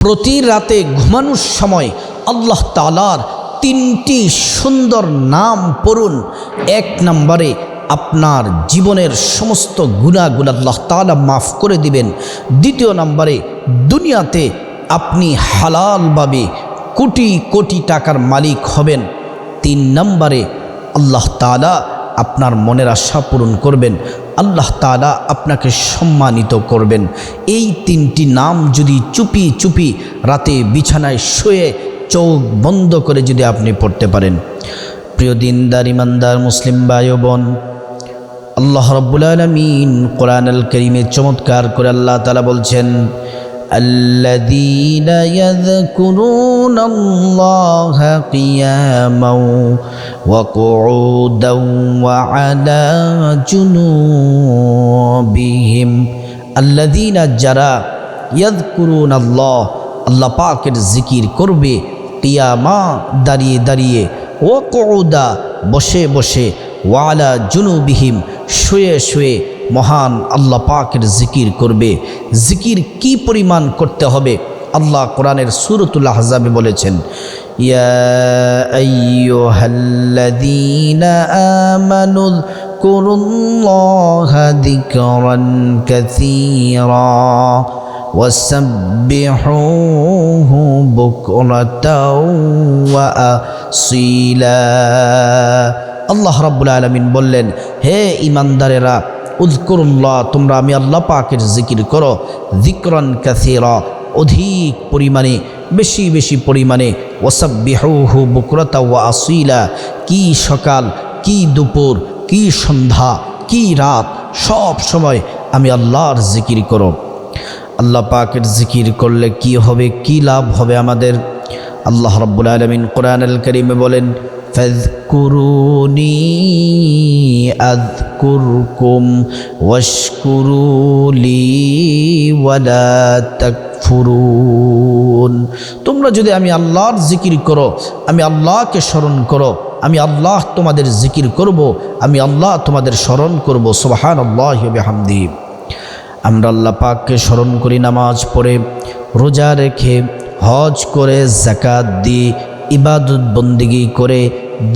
প্রতি রাতে ঘুমানোর সময় আল্লাহ তালার তিনটি সুন্দর নাম পড়ুন। এক নম্বরে আপনার জীবনের সমস্ত গুণাগুণ আল্লাহ তালা মাফ করে দিবেন। দ্বিতীয় নম্বরে দুনিয়াতে আপনি হালালভাবে কোটি কোটি টাকার মালিক হবেন। তিন নম্বরে আল্লাহ তালা আপনার মনের আশা পূরণ করবেন। আল্লাহ তালা আপনাকে সম্মানিত করবেন। এই তিনটি নাম যদি চুপি চুপি রাতে বিছানায় শুয়ে চোখ বন্ধ করে যদি আপনি পড়তে পারেন। প্রিয় দিনদার, ইমানদার, মুসলিম বায় বোন আল্লাহ রব্বুল আলমিন কোরআন আল করিমে চমৎকার করে আল্লাহ তালা বলছেন আল্লাদিন يذكرون الله قياما وقعودا وعلى جنوبهم الذين যারা يذكرون الله আল্লাহ পাকের জিকির করবে কিয়ামা দাঁড়িয়ে দাঁড়িয়ে ও কৌদা বসে বসে ওয়ালা জুনুবিহিম শুয়ে শুয়ে মহান আল্লাহ পাকের জিকির করবে জিকির কি পরিমাণ করতে হবে আল্লাহ কোরআনের সুরতুল আহজাবে বলেছেন ইয়া আইয়ুহাল্লাযীনা আমানু اذكروا ذكرا كثيرا وسبحوه بكرة وأصيلا আল্লাহ রাব্বুল আলমিন বললেন হে ইমানদারেরা উজকুরুল্লাহ তোমরা আমি আল্লাহ পাকের জিকির করো জিক্রন কাসিরা অধিক পরিমাণে বেশি বেশি পরিমাণে ওসাব্বিহু বুকরতা ও আসিলা কি সকাল কি দুপুর কি সন্ধ্যা কি রাত সব সময় আমি আল্লাহর জিকির করো আল্লাহ পাকের জিকির করলে কি হবে কি লাভ হবে আমাদের আল্লাহ রব্বুল আলমিন কোরআন আল করিমে বলেন فاذكروني أذكركم واشكروا لي ولا তাকফুরুন। তোমরা যদি আমি আল্লাহর জিকির করো, আমি আল্লাহকে স্মরণ করো, আমি আল্লাহ তোমাদের জিকির করব, আমি আল্লাহ তোমাদের স্মরণ করব সুবহান আল্লাহ হামদিব আমরা আল্লাহ পাককে স্মরণ করি নামাজ পড়ে, রোজা রেখে, হজ করে জাকাত দিয়ে, ইবাদত বন্দিগি করে,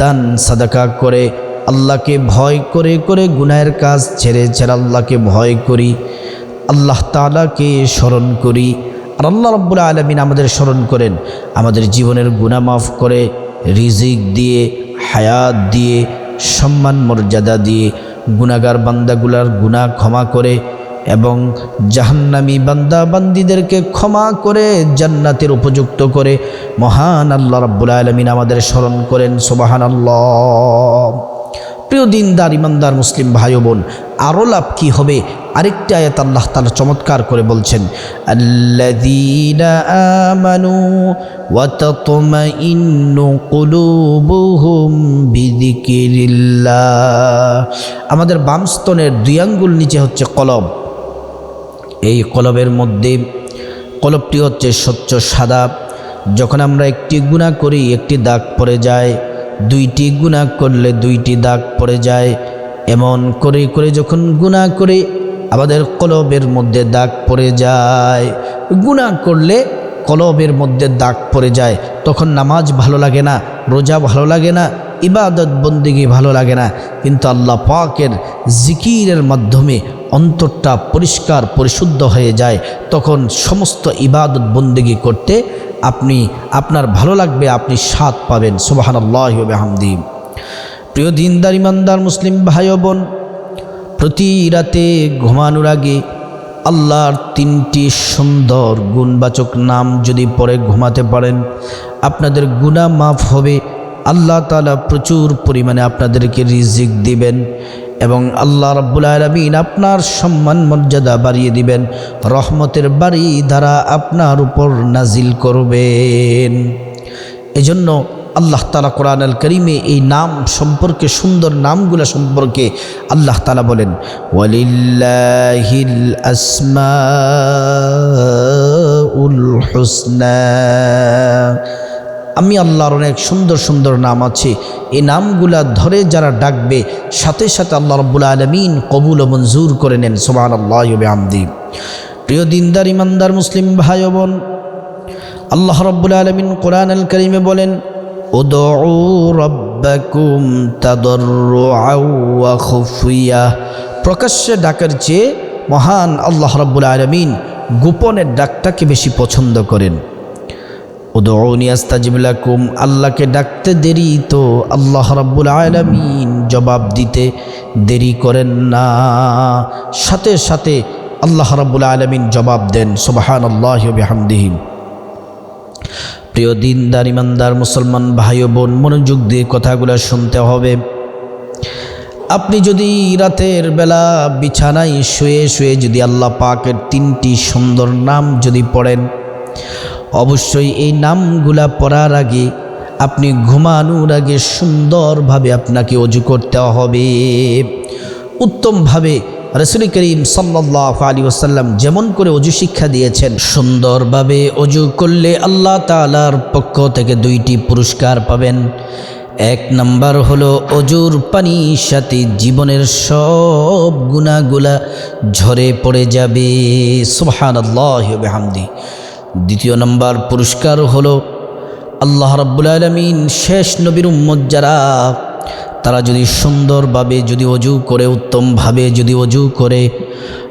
দান, সাদাকা করে, আল্লাহকে ভয় করে করে গুনাহের কাজ ছেড়ে ছেড়ে আল্লাহকে ভয় করি, আল্লাহ তালাকে স্মরণ করি আর আল্লাহ রব্বুল আলমিন আমাদের স্মরণ করেন, আমাদের জীবনের গুণা মাফ করে, রিজিক দিয়ে, হায়াত দিয়ে, সম্মান মর্যাদা দিয়ে গুণাগার বান্দাগুলার গুণা ক্ষমা করে এবং জাহান্নামী বান্দা বান্দিদেরকে ক্ষমা করে জান্নাতের উপযুক্ত করে, মহান আল্লাহ রাব্বুল আলমিন আমাদের স্মরণ করেন সোবাহান আল্লাহ প্রিয় দিনদার, ইমানদার মুসলিম ভাই বোন আরও লাভ কী হবে? আরেকটি আয়াত আল্লাহ তালা চমৎকার করে বলছেন আমাদের বাম স্তনের দুই আঙ্গুল নিচে হচ্ছে কলব। এই কলবের মধ্যে কলবটি হচ্ছে স্বচ্ছ সাদা। যখন আমরা একটি গুণা করি, একটি দাগ পড়ে যায় দুইটি গুণা করলে দুইটি দাগ পড়ে যায়। এমন করে করে যখন গুণা করে আমাদের কলবের মধ্যে দাগ পড়ে যায়। গুণা করলে কলবের মধ্যে দাগ পড়ে যায়। তখন নামাজ ভালো লাগে না, রোজা ভালো লাগে না, ইবাদত বন্দিগি ভালো লাগে না। কিন্তু আল্লাহ পাকের জিকিরের মাধ্যমে অন্তরটা পরিষ্কার, পরিশুদ্ধ হয়ে যায়। তখন সমস্ত ইবাদত বন্দিগি করতে আপনি, আপনার ভালো লাগবে, আপনি স্বাদ পাবেন। সুবাহান আল্লাহ হামদি প্রিয় দিনদার, ইমানদার মুসলিম ভাই বোন, প্রতি রাতে ঘুমানোর আগে আল্লাহর তিনটি সুন্দর গুণবাচক নাম যদি পরে ঘুমাতে পারেন, আপনাদের গুণা মাফ হবে। আল্লাহ তালা প্রচুর পরিমাণে আপনাদেরকে রিজিক দিবেন। এবং আল্লাহ রাব্বুল আলমিন আপনার সম্মান মর্যাদা বাড়িয়ে দিবেন, রহমতের বাড়ি দ্বারা আপনার উপর নাজিল করবেন। এজন্য আল্লাহ তালা কোরআন আল করিমে এই নাম সম্পর্কে, সুন্দর নামগুলো সম্পর্কে আল্লাহ তালা বলেন, ওয়ালিল্লাহিল আসমা উল হুসনা। আমি আল্লাহর অনেক সুন্দর সুন্দর নাম আছে। এই নামগুলা ধরে যারা ডাকবে, সাথে সাথে আল্লাহ রব্বুল আলমিন কবুল ও মঞ্জুর করে নেন সোমান আল্লাহ আমদি প্রিয় দিনদার, ইমানদার মুসলিম ভাই বোন, আল্লাহ রব্বুল আলমিন কোরআন আল করিমে বলেন প্রকাশ্যে ডাকার চেয়ে মহান আল্লাহ রব্বুল আলমিন গোপনের ডাকটাকে বেশি পছন্দ করেন। উদৌনি আস্তাজিবুলাকুম আল্লাহকে ডাকতে দেরি তো আল্লাহ রাব্বুল আলামিন জবাব দিতে দেরি করেন না। সাথে সাথে আল্লাহ রাব্বুল আলামিন জবাব দেন সুবাহান আল্লাহ বিহামদিহিম প্রিয় দিনদার, ইমানদার, মুসলমান ভাই বোন, মনোযোগ দিয়ে কথাগুলো শুনতে হবে। আপনি যদি রাতের বেলা বিছানায় শুয়ে শুয়ে যদি আল্লাহ পাকের তিনটি সুন্দর নাম যদি পড়েন অবশ্যই এই নামগুলা পড়ার আগে আপনি ঘুমানোর আগে সুন্দরভাবে আপনাকে অজু করতে হবে। উত্তমভাবে রসুল করিম সাল্লাহ আলী ওসাল্লাম যেমন করে অজু শিক্ষা দিয়েছেন, সুন্দরভাবে অজু করলে আল্লাহ তালার পক্ষ থেকে দুইটি পুরস্কার পাবেন। এক নাম্বার হলো অজুর পানির সাথে জীবনের সব গুণাগুলা ঝরে পড়ে যাবে। সুবহান আল্লাহ হামদি দ্বিতীয় নম্বর পুরস্কার হলো আল্লাহ রাব্বুল আলমিন শেষ নবীর উম্মত যারা, তারা যদি সুন্দরভাবে, যদি অজু করে, উত্তমভাবে যদি অজু করে,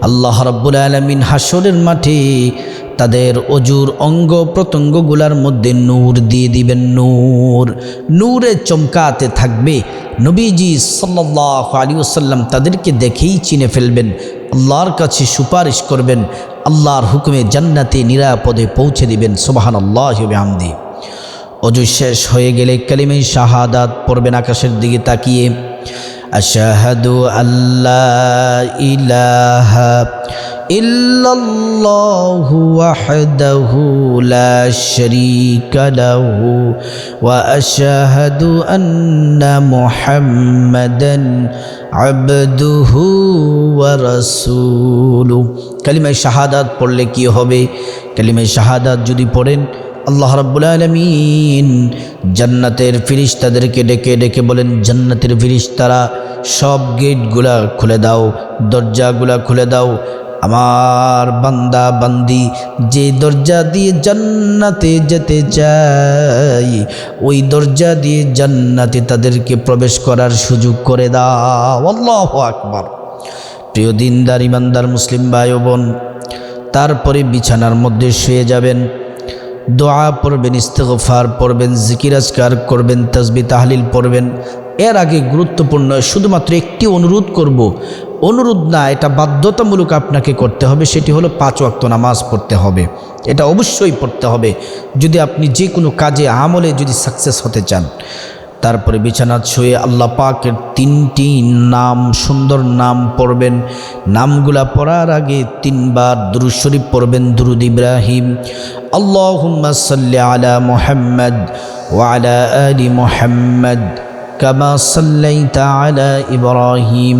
আল্লাহ রাব্বুল আলমিন হাসরের মাঠে তাদের অজুর অঙ্গ প্রত্যঙ্গগুলার মধ্যে নূর দিয়ে দিবেন, নূর, নূরে চমকাতে থাকবে। নবীজি সাল্লাহ আলী ওসাল্লাম তাদেরকে দেখেই চিনে ফেলবেন, আল্লাহর কাছে সুপারিশ করবেন আল্লাহর হুকুমে জান্নাতে নিরাপদে পৌঁছে দিবেন সুবাহান আল্লাহ আমদি অজু শেষ হয়ে গেলে কালিমে শাহাদাত পড়বেন আকাশের দিকে তাকিয়ে। আশাহাদু আল্লাহ ইলাহা ইল্লাল্লাহু ওয়াহদাহু লা শারীকা লাহু ওয়া আশহাদু আন্না মুহাম্মাদান আবদুহু ওয়া রাসূলুহু কালিমায় শাহাদাত পড়লে কি হবে? কালিমায় শাহাদাত যদি পড়েন, আল্লাহ রাব্বুল আলমিন জান্নাতের ফিরিস্তাদেরকে ডেকে ডেকে বলেন, জান্নাতের ফিরিস্তারা সব গেটগুলা খুলে দাও, দরজাগুলা খুলে দাও আমার বান্দা, বান্দি, যে দরজা দিয়ে জান্নাতে যেতে চাই, ওই দরজা দিয়ে জান্নাতে তাদেরকে প্রবেশ করার সুযোগ করে দাও। আল্লাহ আকবার। প্রিয় দিনদার, ইমানদার মুসলিম ভাই বোন তারপরে বিছানার মধ্যে শুয়ে যাবেন। দোয়া পড়বেন, ইস্তেগফার পড়বেন জিকিরাজকার করবেন, তসবি, তাহলিল পড়বেন। এর আগে গুরুত্বপূর্ণ, শুধুমাত্র একটি অনুরোধ করব অনুরোধ না, এটা বাধ্যতামূলক আপনাকে করতে হবে, সেটি হলো পাঁচ ওয়াক্ত নামাজ পড়তে হবে। এটা অবশ্যই পড়তে হবে। যদি আপনি যে কোনো কাজে, আমলে যদি সাকসেস হতে চান, তারপরে বিছানা ছুঁয়ে আল্লাহ পাকের তিনটি নাম, সুন্দর নাম পড়বেন। নামগুলা পড়ার আগে তিনবার দুরুদ শরীফ পড়বেন, দুরুদ ইব্রাহিম। আল্লাহুম্মা সাল্লি আলা মুহাম্মদ ওয়ালা আলি মুহাম্মদ, কামা সাল্লাইতা আলা ইব্রাহিম।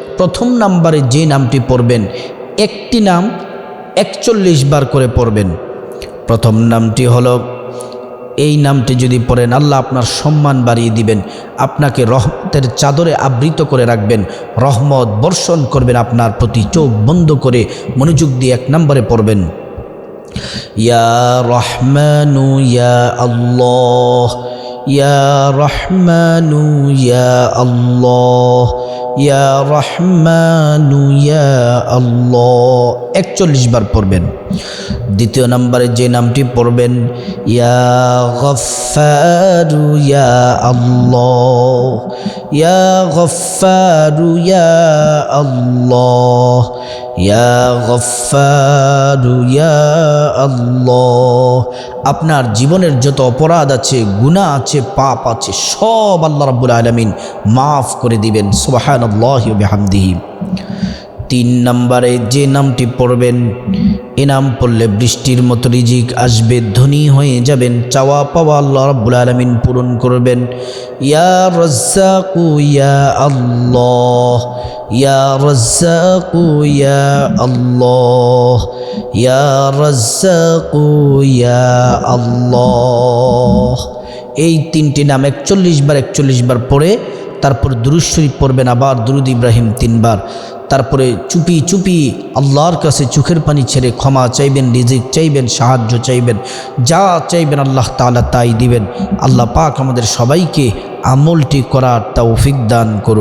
প্রথম নাম্বারে যে নামটি পড়বেন, একটি নাম একচল্লিশ বার করে পড়বেন। প্রথম নামটি হলো, এই নামটি যদি পড়েন, আল্লাহ আপনার সম্মান বাড়িয়ে দিবেন, আপনাকে রহমতের চাদরে আবৃত করে রাখবেন, রহমত বর্ষণ করবেন, আপনার প্রতি চোখ বন্ধ করে মনোযোগ দিয়ে এক নম্বরে পড়বেন। ইয়া রহমানু ইয়া আল্লাহ, ইয়া রহমানু ইয়া আল্লাহ ইয়া রহমানু ইয়া আল্লাহ। একচল্লিশ বার পড়বেন। দ্বিতীয় নম্বরে যে নামটি পড়বেন, ইয়া গফারু ইয়া আল্লাহ। ইয়া গফারু ইয়া আল্লাহ। আপনার জীবনের যত অপরাধ আছে গুণা আছে, পাপ আছে, সব আল্লাহ রাবুল আলমিন মাফ করে দিবেন সোহান আল্লাহ বিহামদিহি। তিন নম্বরে যে নামটি পড়বেন, এ নাম পড়লে বৃষ্টির মতো রিজিক আসবে, ধনী হয়ে যাবেন, চাওয়া পাওয়া আল্লাহ রাব্বুল আলামিন পূরণ করবেন। ইয়া রাজ্জাকু, ইয়া আল্লাহ, ইয়া রাজ্জাকু, ইয়া আল্লাহ, ইয়া রাজ্জাকু, ইয়া আল্লাহ। এই তিনটি নাম একচল্লিশ বার একচল্লিশ বার পড়ে, তারপর দুরুদ শরীফ পড়বেন, আবার দুরুদ ইব্রাহিম তিনবার। তারপরে চুপি চুপি আল্লাহর কাছে চোখের পানি ছেড়ে ক্ষমা চাইবেন, রিজিক চাইবেন, সাহায্য চাইবেন, যা চাইবেন আল্লাহ তালা তাই দিবেন। আল্লাহ পাক আমাদের সবাইকে আমলটি করার তৌফিক দান করুন।